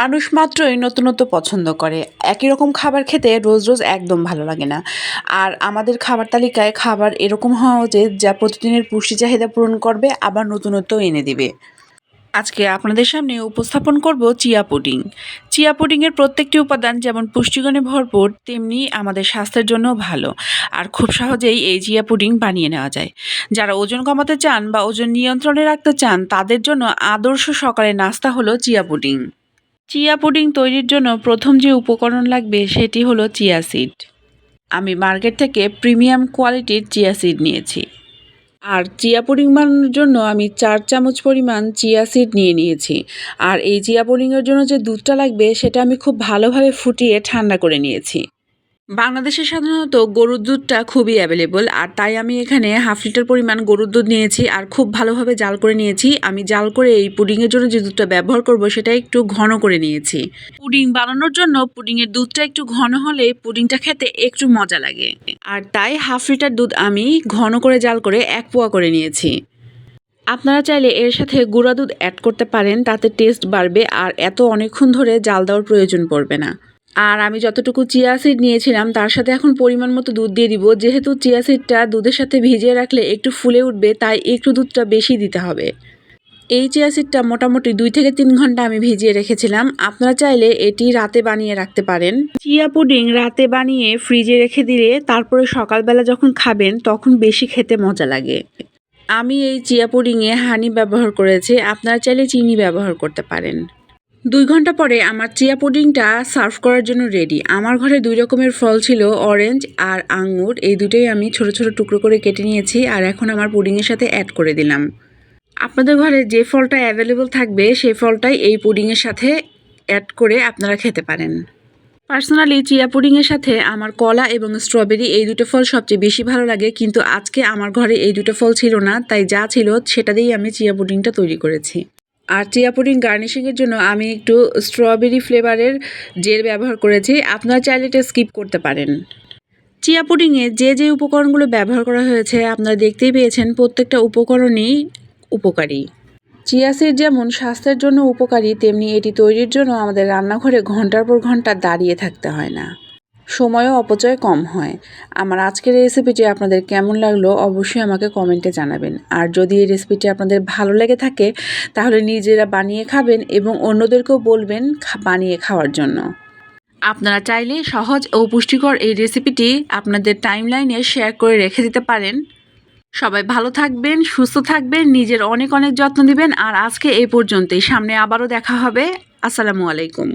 মানুষ মাত্রই নতুনত্ব পছন্দ করে। একই রকম খাবার খেতে রোজ রোজ একদম ভালো লাগে না। আর আমাদের খাবার তালিকায় খাবার এরকম হওয়া উচিত যা প্রতিদিনের পুষ্টি চাহিদা পূরণ করবে, আবার নতুনত্ব এনে দিবে। আজকে আপনাদের সামনে উপস্থাপন করব চিয়া পুডিং। চিয়া পুডিংয়ের প্রত্যেকটি উপাদান যেমন পুষ্টিগুণে ভরপুর, তেমনি আমাদের স্বাস্থ্যের জন্য ভালো। আর খুব সহজেই এই চিয়া পুডিং বানিয়ে নেওয়া যায়। যারা ওজন কমাতে চান বা ওজন নিয়ন্ত্রণে রাখতে চান, তাদের জন্য আদর্শ সকালে নাস্তা হলো চিয়া পুডিং। চিয়া পুডিং তৈরির জন্য প্রথম যে উপকরণ লাগবে সেটি হলো চিয়া সিড। আমি মার্কেট থেকে প্রিমিয়াম কোয়ালিটির চিয়া সিড নিয়েছি। আর চিয়া পুডিং বানানোর জন্য আমি চার চামচ পরিমাণ চিয়া সিড নিয়ে নিয়েছি। আর এই চিয়া পুডিংয়ের জন্য যে দুধটা লাগবে সেটা আমি খুব ভালোভাবে ফুটিয়ে ঠান্ডা করে নিয়েছি। বাংলাদেশে সাধারণত গরুর দুধটা খুবই অ্যাভেলেবল আর তাই আমি এখানে হাফ লিটার পরিমাণ গরুর দুধ নিয়েছি আর খুব ভালোভাবে জাল করে নিয়েছি। আমি জাল করে এই পুডিংয়ের জন্য যে দুধটা ব্যবহার করব সেটা একটু ঘন করে নিয়েছি। পুডিং বানানোর জন্য পুডিংয়ের দুধটা একটু ঘন হলে পুডিংটা খেতে একটু মজা লাগে। আর তাই হাফ লিটার দুধ আমি ঘন করে জাল করে এক পোয়া করে নিয়েছি। আপনারা চাইলে এর সাথে গুঁড়া দুধ অ্যাড করতে পারেন, তাতে টেস্ট বাড়বে আর এত অনেকক্ষণ ধরে জাল দেওয়ার প্রয়োজন পড়বে না। আর আমি যতটুকু চিয়া সিড নিয়েছিলাম, তার সাথে এখন পরিমাণ মতো দুধ দিয়ে দিব। যেহেতু চিয়া সিডটা দুধের সাথে ভিজিয়ে রাখলে একটু ফুলে উঠবে, তাই একটু দুধটা বেশি দিতে হবে। এই চিয়া সিডটা মোটামুটি দুই থেকে তিন ঘণ্টা আমি ভিজিয়ে রেখেছিলাম। আপনারা চাইলে এটি রাতে বানিয়ে রাখতে পারেন। চিয়া পুডিং রাতে বানিয়ে ফ্রিজে রেখে দিলে তারপরে সকালবেলা যখন খাবেন, তখন বেশি খেতে মজা লাগে। আমি এই চিয়া পুডিংয়ে হানি ব্যবহার করেছি। আপনারা চাইলে চিনি ব্যবহার করতে পারেন। দুই ঘণ্টা পরে আমার চিয়া পুডিংটা সার্ভ করার জন্য রেডি। আমার ঘরে দুই রকমের ফল ছিল, অরেঞ্জ আর আঙুর। এই দুটোই আমি ছোট ছোট টুকরো করে কেটে নিয়েছি আর এখন আমার পুডিংয়ের সাথে অ্যাড করে দিলাম। আপনাদের ঘরে যে ফলটা অ্যাভেলেবল থাকবে, সেই ফলটাই এই পুডিংয়ের সাথে অ্যাড করে আপনারা খেতে পারেন। পার্সোনালি চিয়া পুডিংয়ের সাথে আমার কলা এবং স্ট্রবেরি এই দুটো ফল সবচেয়ে বেশি ভালো লাগে, কিন্তু আজকে আমার ঘরে এই দুটো ফল ছিল না, তাই যা ছিল সেটা দিয়েই আমি চিয়া পুডিংটা তৈরি করেছি। আর চিয়া পুডিং গার্নিশিংয়ের জন্য আমি একটু স্ট্রবেরি ফ্লেভারের জেল ব্যবহার করেছি। আপনারা চাইলে এটা স্কিপ করতে পারেন। চিয়া পুডিংয়ে যে যে উপকরণগুলো ব্যবহার করা হয়েছে, আপনারা দেখতেই পেয়েছেন প্রত্যেকটা উপকরণই উপকারী। চিয়া সিড যেমন স্বাস্থ্যের জন্য উপকারী, তেমনি এটি তৈরির জন্য আমাদের রান্নাঘরে ঘণ্টার পর ঘণ্টা দাঁড়িয়ে থাকতে হয় না। সময়ও অপচয় কম হয়। আমার আজকের এই রেসিপিটি আপনাদের কেমন লাগল অবশ্যই আমাকে কমেন্টে জানাবেন। আর যদি এই রেসিপিটি আপনাদের ভালো লেগে থাকে, তাহলে নিজেরা বানিয়ে খাবেন এবং অন্যদেরকেও বলবেন বানিয়ে খাওয়ার জন্য। আপনারা চাইলে সহজ ও পুষ্টিকর এই রেসিপিটি আপনাদের টাইমলাইনে শেয়ার করে রেখে দিতে পারেন। সবাই ভালো থাকবেন, সুস্থ থাকবেন, নিজের অনেক অনেক যত্ন নেবেন। আর আজকে এই পর্যন্তই। সামনে আবারও দেখা হবে। আসসালামু আলাইকুম।